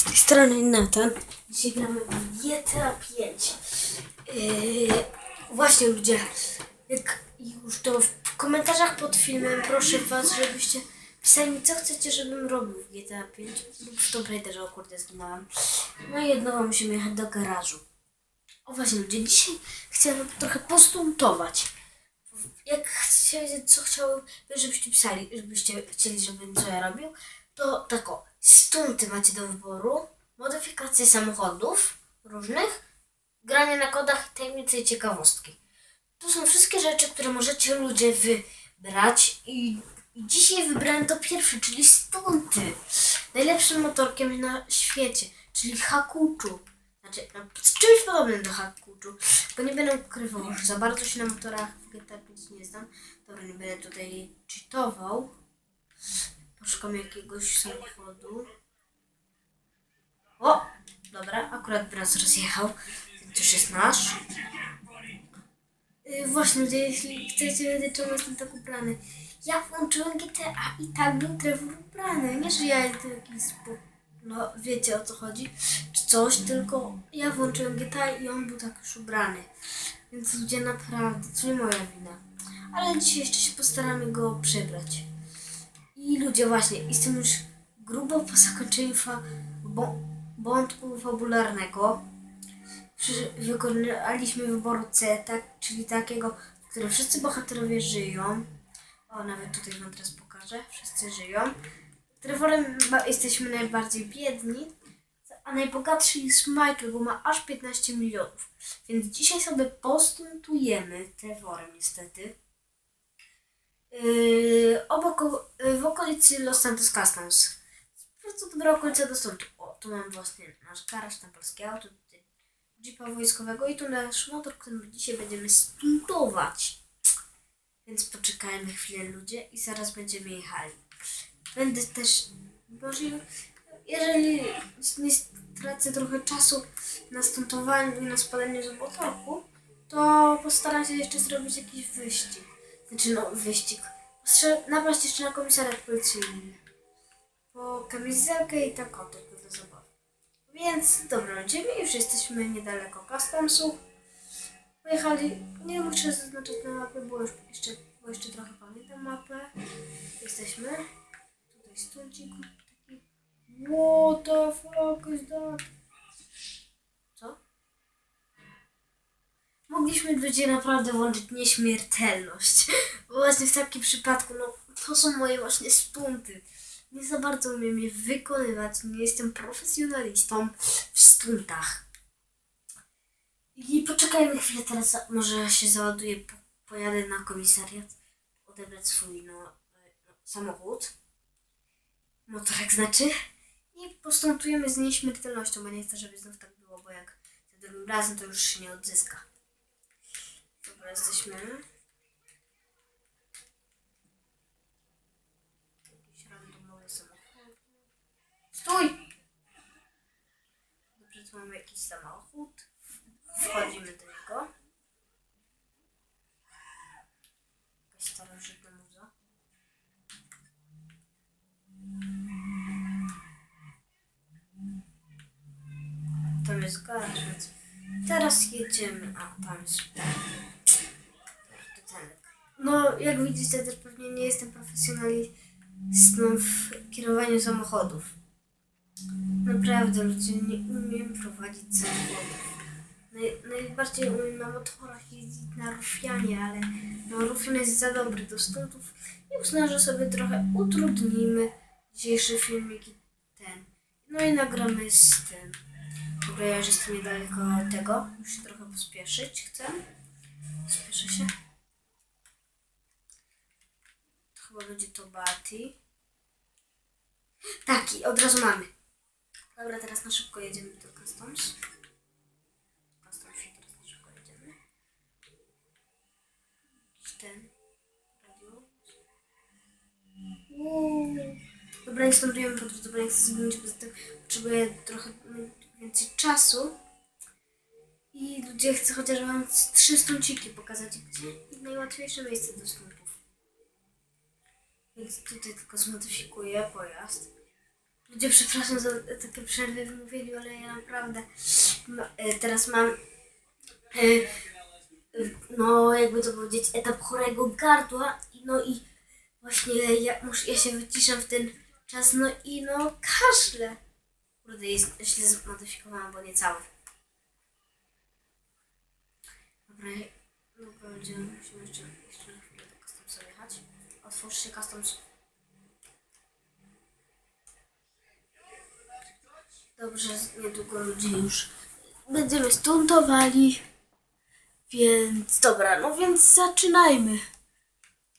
Z tej strony Nathan. Dzisiaj gramy w GTA 5. Yy, właśnie ludzie, jak już to w komentarzach pod filmem proszę was, żebyście pisali mi co chcecie, żebym robił w GTA 5 lub w Tomb Raiderze, o kurde zginąłem. No i jednego musimy jechać do garażu. O właśnie ludzie, dzisiaj chcę trochę postuntować. Jak chcecie, co chciałbym, żebyście pisali, żebyście chcieli, żebym co ja robił, to tak o, stunty macie do wyboru, modyfikacje samochodów różnych, granie na kodach, tajemnice i ciekawostki. To są wszystkie rzeczy, które możecie ludzie wybrać i, dzisiaj wybrałem to pierwsze, czyli stunty. Najlepszym motorkiem na świecie, czyli Hakuczu. Znaczy, no, czymś podobnym do Hakuczu, bo nie będę ukrywał, że za bardzo się na motorach GTA 5 nie znam. Dobra, nie będę tutaj cheatował. Poszukam jakiegoś samochodu. O! Dobra, akurat teraz rozjechał. Już jest nasz. Yy, właśnie, ludzie, jeśli chcecie wiedzieć, czemu jestem tak ubrany. Ja włączyłem GTA i tak był Trevor ubrany. Nie, że ja jestem jakiś. No, wiecie o co chodzi. Czy coś, tylko ja włączyłem GTA i on był tak już ubrany. Więc ludzie naprawdę, to nie moja wina. Ale dzisiaj jeszcze się postaramy go przebrać. I ludzie właśnie, jestem już grubo po zakończeniu fa- fabularnego. Wykonaliśmy wyboru C, tak, czyli takiego, w którym wszyscy bohaterowie żyją. O, nawet tutaj wam teraz pokażę. Wszyscy żyją. Trevorem jesteśmy najbardziej biedni, a najbogatszy jest Michael, bo ma aż 15 milionów. Więc dzisiaj sobie postuntujemy Trevorem niestety. Yy, obok, yy, w okolicy Los Santos Customs. Bardzo dobre okolice dostępu. O, tu mam właśnie nasz garaż na polskie auto, tutaj jeepa wojskowego i tu nasz motor, którym dzisiaj będziemy stuntować. Więc poczekajmy chwilę ludzie i zaraz będziemy jechali. Będę też, może jeżeli nie stracę trochę czasu na stuntowaniu i na spadaniu z motorku, to postaram się jeszcze zrobić jakiś wyścig. Znaczy no, wyścig. Strzel- napaść jeszcze na komisariat policyjny. Po kamizelkę i tak o tylko do zabawy. Więc dobra, ludzie, my już jesteśmy niedaleko Customsu. Pojechali, nie muszę zaznaczyć na mapę, bo już jeszcze, bo jeszcze trochę pamiętam mapę. Jesteśmy. Tutaj stuncik taki. What the fuck is that? Co? Mogliśmy ludzie naprawdę włączyć nieśmiertelność. Bo właśnie w takim przypadku, no to są moje właśnie stunty. Nie za bardzo umiem je wykonywać, nie jestem profesjonalistą w stuntach. I poczekajmy chwilę teraz, może się załaduję, po, pojadę na komisariat, odebrać swój no, e, no, samochód, motorek znaczy, i postuntujemy z nieśmiertelnością, bo nie chcę, żeby znów tak było, bo jak za drugim razem to już się nie odzyska. Dobra, jesteśmy. Jakiś randomowy samochód. Stój! Dobrze, tu mamy jakiś samochód. Wchodzimy do niego. Jakaś starożytna muza. Tam jest garaż, więc teraz jedziemy. A, tam jest. No, jak widzicie, też pewnie nie jestem profesjonalistą w kierowaniu samochodów. Naprawdę, ludzie, nie umiem prowadzić samochodów. Naj, najbardziej umiem na motorach jeździć na rufianie, ale no, rufian jest za dobry do stuntów i uznam, że sobie trochę utrudnimy dzisiejszy filmik i ten. No i nagramy z tym. Dobra, ja już jestem niedaleko tego. Muszę trochę pospieszyć, chcę. Spieszę się. Chyba będzie to Bati. Taki, od razu mamy. Dobra, teraz na szybko jedziemy do Customs. Customs teraz na szybko jedziemy. Ten. Radio. Dobra, drodze, bo nie chcę zginąć, poza tym potrzebuję trochę mm, więcej czasu. I ludzie chcę chociaż wam trzy stunciki pokazać, gdzie najłatwiejsze miejsce do stuntów. Tutaj tylko zmodyfikuję pojazd. Ludzie, przepraszam za takie przerwy w mówieniu, ale ja naprawdę e, teraz mam e, no jakby to powiedzieć, etap chorego gardła i no i właśnie ja, muszę, ja się wyciszam w ten czas, no i no kaszle. Kurde, jest źle zmodyfikowałam, bo nie cały. Dobra, dobra, ludzie, musimy jeszcze, jeszcze na chwilę do Customsa jechać. Otwórz się Customs. Dobrze, niedługo ludzie już będziemy stuntowali. Więc dobra, no więc zaczynajmy.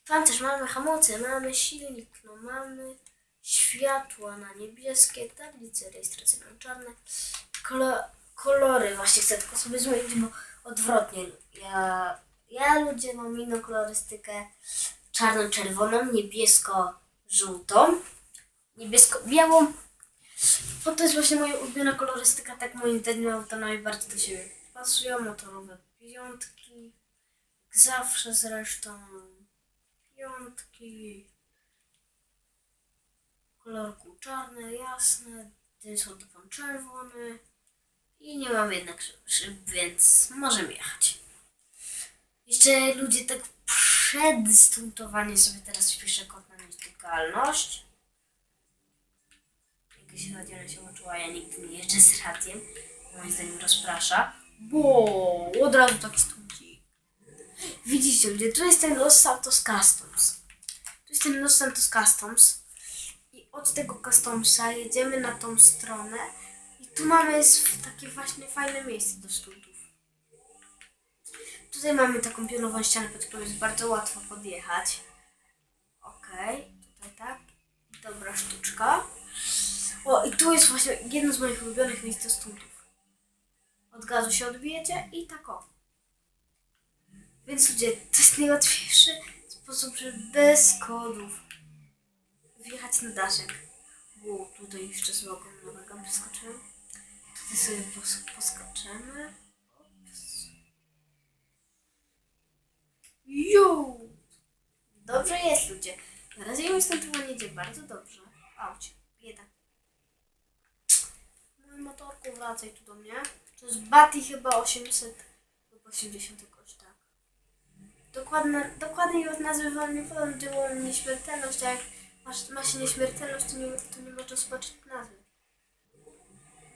Pancerz, mamy hamulce, mamy silnik, no mamy światła na niebieskie, tablice rejestracyjne czarne, kolo, kolory właśnie chcę tylko sobie zmienić, bo odwrotnie. Ja, ja ludzie mam inną kolorystykę czarno-czerwoną, niebiesko-żółtą, niebiesko-białą bo to jest właśnie moja ulubiona kolorystyka, tak moim zdaniem to najbardziej do siebie pasują, motorowe piątki, jak zawsze zresztą, piątki, kolorku czarne, jasne, ten pan czerwony i nie mam jednak szyb, więc możemy jechać. Jeszcze ludzie tak przed stuntowaniem sobie teraz wpiszę kod na nietykalność. Jakieś radio się łączyła, ja nigdy nie jeżdżę z radiem. Moim zdaniem rozprasza. Bo od razu taki studzi. Widzicie ludzie, tu jest ten Los Santos Customs. Tu jest ten Los Santos Customs. I od tego Customsa jedziemy na tą stronę. I tu mamy takie właśnie fajne miejsce do studów. Tutaj mamy taką pionową ścianę, pod którą jest bardzo łatwo podjechać. Okej, tutaj tak. Dobra sztuczka. O, i tu jest właśnie jedno z moich ulubionych miejsc do. Od gazu się odbijecie i tak o. Więc ludzie, to jest najłatwiejszy sposób, żeby bez kodów wjechać na daszek. Bo tutaj jeszcze z logą nowego przeskoczymy. Tutaj sobie pos- poskoczymy. Ju! Dobrze jest, ludzie. Na razie mi stąd idzie bardzo dobrze. Aucie, bieda. Mój motorku, wracaj tu do mnie. To jest Bati chyba 800 lub 80 jakoś tak. Dokładne, dokładnie ją nazywam, nie powiem, gdzie było nieśmiertelność, a jak masz, ma się nieśmiertelność, to nie, to nie można zobaczyć nazwy.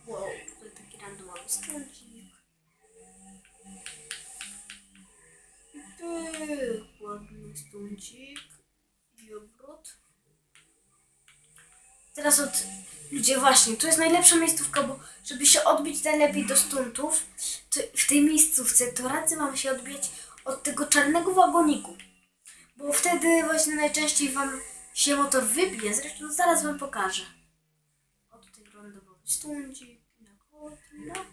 Wow, tutaj taki randomowy stącik. Ładny stącik. I obrót. Teraz od ludzie właśnie, to jest najlepsza miejscówka, bo żeby się odbić najlepiej do stuntów, to w tej miejscówce to radzę wam się odbić od tego czarnego wagoniku. Bo wtedy właśnie najczęściej wam się motor wybije, zresztą zaraz wam pokażę. O tutaj lądowy stuncik, na kotla.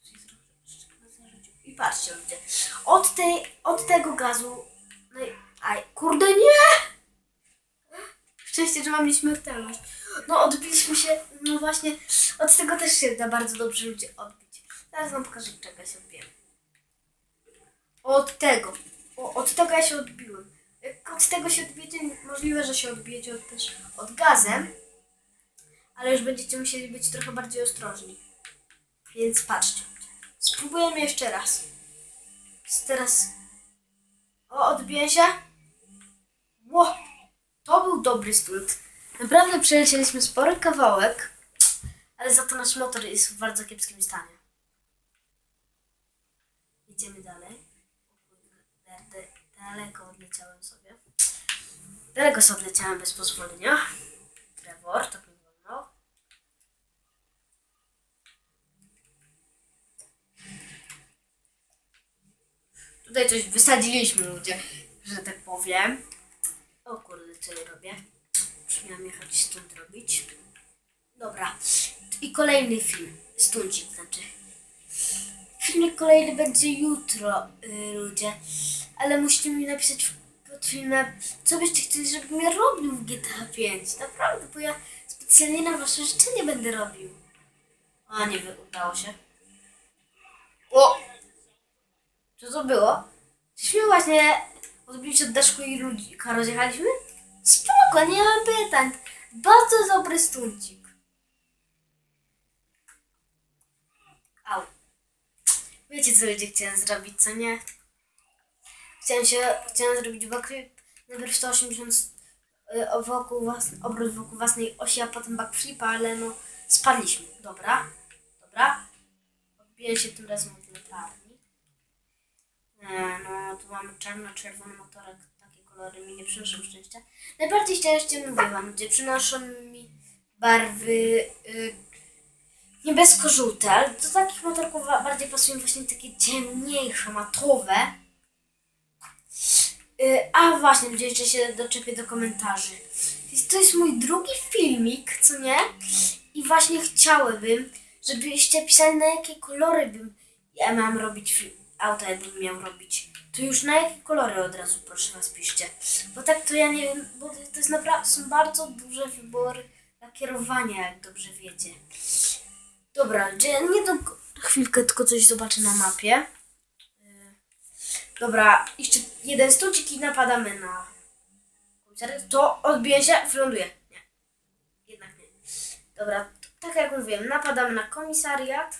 Tutaj trochę jeszcze na zarzucił. I patrzcie ludzie, od, tej, od tego gazu, no i, aj, kurde nie! Szczęście, że mam nieśmiertelność. No odbiliśmy się, no właśnie, od tego też się da bardzo dobrze ludzie odbić. Zaraz wam pokażę, czego się odbiłem. Od tego. O, od tego ja się odbiłem. Jak od tego się odbijecie, możliwe, że się odbijecie od, też od gazem, ale już będziecie musieli być trochę bardziej ostrożni. Więc patrzcie. Spróbujemy jeszcze raz. Teraz... O, odbiję się. Ło! To był dobry stunt. Naprawdę przelecieliśmy spory kawałek, ale za to nasz motor jest w bardzo kiepskim stanie. Idziemy dalej. Daleko odleciałem sobie. Daleko sobie odleciałem bez pozwolenia. Trevor, tak mi wolno. Tutaj coś wysadziliśmy ludzie, że tak powiem. O kurde, co ja robię? Już miałam jechać stąd robić. Dobra. I kolejny film. Stuncik znaczy. Filmik kolejny będzie jutro, y, ludzie. Ale musicie mi napisać pod filmem, co byście chcieli, żebym ja robił w GTA 5. Naprawdę, bo ja specjalnie na wasze życzenie będę robił. A, nie udało się. O! Co to było? Żeśmy właśnie odbili się od deszku i ludzika rozjechaliśmy? Spoko, nie mam pytań. Bardzo dobry stuncik. Au. Wiecie co ludzie chciałem zrobić, co nie? Chciałem się, chciałem zrobić backflip. Najpierw 180 e, wokół własny, obrót wokół własnej osi, a potem backflipa, ale no spadliśmy. Dobra, dobra. Odbiję się tym razem od letarki. E, no, tu mamy czarno-czerwony motorek, takie kolory mi nie przynoszą szczęścia. Najbardziej szczęście wam, gdzie przynoszą mi barwy y, niebiesko-żółte, ale do takich motorków bardziej pasują właśnie takie ciemniejsze, matowe. Y, A właśnie, ludzie jeszcze się doczepię do komentarzy. Więc To jest mój drugi filmik, co nie? I właśnie chciałabym, żebyście pisali na jakie kolory bym ja mam robić fi- auta, jakbym miał robić. To już na jakie kolory od razu proszę was piszcie. Bo tak to ja nie wiem, bo to jest naprawdę, są bardzo duże wybory lakierowania, jak dobrze wiecie. Dobra, nie do chwilkę tylko coś zobaczę na mapie. Y, Dobra, jeszcze jeden stucik i napadamy na komisariat. To odbije się, wyląduje. Nie. Jednak nie. Dobra, tak jak mówiłem, napadamy na komisariat.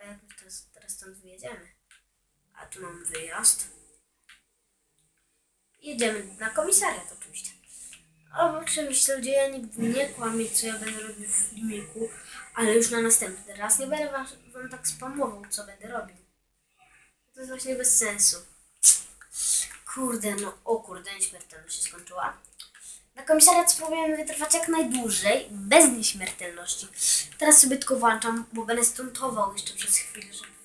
A jak my teraz, teraz stąd wyjedziemy? A tu mam wyjazd. Jedziemy na komisariat oczywiście. O, oczywiście ludzie, ja nigdy nie kłamię, co ja będę robił w filmiku, ale już na następny raz nie będę wam, wam tak spamował, co będę robił. To jest właśnie bez sensu. Kurde, no o kurde, nieśmiertelność się skończyła. Na komisariat spróbujemy wytrwać jak najdłużej, bez nieśmiertelności. Teraz sobie tylko włączam, bo będę stuntował jeszcze przez chwilę, żeby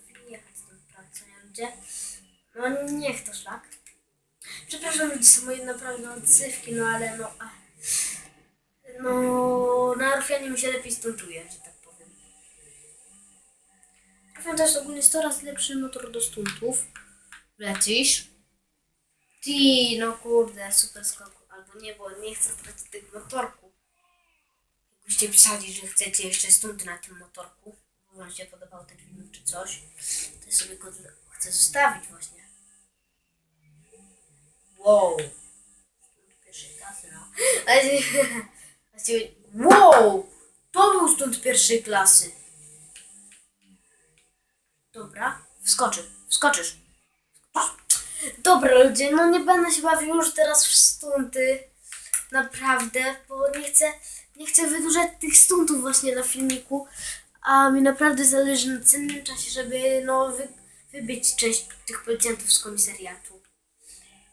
No niech to szlak. Przepraszam, ludzie są moje naprawdę odzywki, no ale no... No, na Orfianie mi się lepiej stuntuje, że tak powiem. Orfian to jest ogólnie 100 razy lepszy motor do stuntów. Lecisz? Ty, no kurde, super skok. Albo nie, bo nie chcę stracić tego motorku. Jakbyście pisali, że chcecie jeszcze stunty na tym motorku, bo wam się podobał ten film czy coś, to sobie go chcę zostawić właśnie. Wow. Pierwszej klasy, no. Wow! To był stunt pierwszej klasy. Dobra, wskoczy, wskoczysz. Dobra ludzie, no nie będę się bawił już teraz w stunty. Naprawdę, bo nie chcę, nie chcę wydłużać tych stuntów właśnie na filmiku. A mi naprawdę zależy na cennym czasie, żeby no wy, wybić część tych policjantów z komisariatu.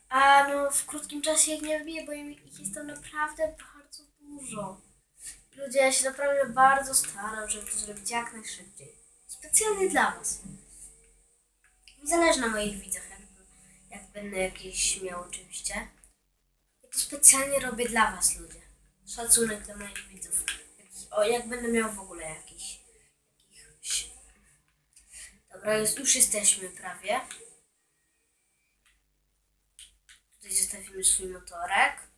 A no w krótkim czasie ich nie wybiję, bo ich jest tam naprawdę bardzo dużo. Ludzie, ja się naprawdę bardzo staram, żeby to zrobić jak najszybciej. Specjalnie dla was. Mi zależy na moich widzach, jak, jak będę jakieś miał oczywiście. Ja to specjalnie robię dla was, ludzie. Szacunek dla moich widzów. Jak, o, jak będę miał w ogóle jakiś... Dobra, już, już jesteśmy prawie. Tutaj zostawimy swój motorek.